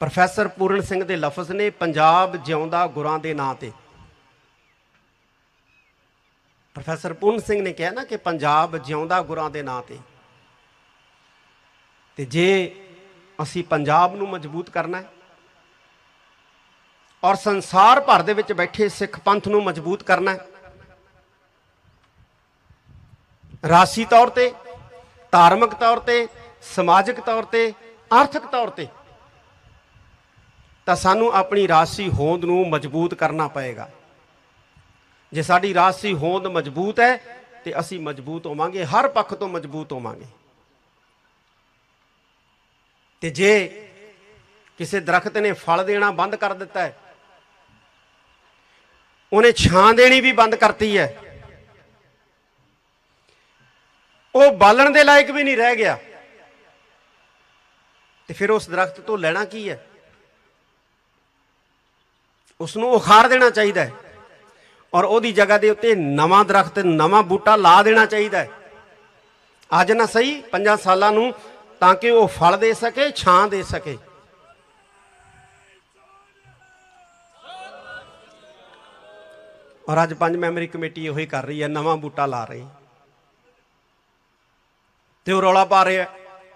Professor Puran Singh ਦੇ ਲਫ਼ਜ਼ ਨੇ, ਪੰਜਾਬ ਜਿਉਂਦਾ ਗੁਰਾਂ ਦੇ ਨਾਂ ਤੇ। ਪ੍ਰੋਫੈਸਰ ਪੂਰਨ ਸਿੰਘ ਨੇ ਕਿਹਾ ਨਾ ਕਿ ਪੰਜਾਬ ਜਿਉਂਦਾ ਗੁਰਾਂ ਦੇ ਨਾਂ ਤੇ। ਤੇ ਜੇ ਅਸੀਂ ਪੰਜਾਬ ਨੂੰ ਮਜ਼ਬੂਤ ਕਰਨਾ ਹੈ, ਔਰ ਸੰਸਾਰ ਭਰ ਦੇ ਵਿੱਚ ਬੈਠੇ ਸਿੱਖ ਪੰਥ ਨੂੰ ਮਜ਼ਬੂਤ ਕਰਨਾ ਹੈ, ਰਾਸੀ ਤੌਰ ਤੇ, ਧਾਰਮਿਕ ਤੌਰ ਤੇ, ਸਮਾਜਿਕ ਤੌਰ ਤੇ, ਆਰਥਿਕ ਤੌਰ ਤੇ ਤਾਂ ਸਾਨੂੰ ਆਪਣੀ ਰਾਸੀ ਹੋਂਦ ਨੂੰ ਮਜ਼ਬੂਤ ਕਰਨਾ ਪਏਗਾ। ਜੇ ਸਾਡੀ ਰਾਸੀ ਹੋਂਦ ਮਜ਼ਬੂਤ ਹੈ, ਤੇ ਅਸੀਂ ਮਜ਼ਬੂਤ ਹੋਵਾਂਗੇ, ਹਰ ਪੱਖ ਤੋਂ ਮਜ਼ਬੂਤ ਹੋਵਾਂਗੇ। ਤੇ ਜੇ ਕਿਸੇ ਦਰਖਤ ਨੇ ਫਲ ਦੇਣਾ ਬੰਦ ਕਰ ਦਿੱਤਾ ਹੈ, ਉਹਨੇ ਛਾਂ ਦੇਣੀ ਵੀ ਬੰਦ ਕਰਤੀ ਹੈ, ਉਹ ਬਾਲਣ ਦੇ ਲਾਇਕ ਵੀ ਨਹੀਂ ਰਹਿ ਗਿਆ, ਤੇ ਫਿਰ ਉਸ ਦਰਖਤ ਤੋਂ ਲੈਣਾ ਕੀ ਹੈ? ਉਸ ਨੂੰ ਉਖਾੜ ਦੇਣਾ ਚਾਹੀਦਾ ਹੈ। ਔਰ ਉਹਦੀ ਜਗ੍ਹਾ ਦੇ ਉੱਤੇ ਨਵਾਂ ਦਰਖਤ, ਨਵਾਂ ਬੂਟਾ ਲਾ ਦੇਣਾ ਚਾਹੀਦਾ ਹੈ। ਅੱਜ ਨਾ ਸਹੀ 5 ਸਾਲਾਂ ਨੂੰ ਤਾਂ ਕਿ ਉਹ ਫਲ ਦੇ ਸਕੇ, ਛਾਂ ਦੇ ਸਕੇ। ਔਰ ਅੱਜ ਪੰਜ ਮੈਂਬਰੀ ਕਮੇਟੀ ਇਹੋ ਹੀ ਕਰ ਰਹੀ ਹੈ, ਨਵਾਂ ਬੂਟਾ ਲਾ ਰਹੀ। ਤੇ ਉਹ ਰੌਲਾ ਪਾ ਰਿਹਾ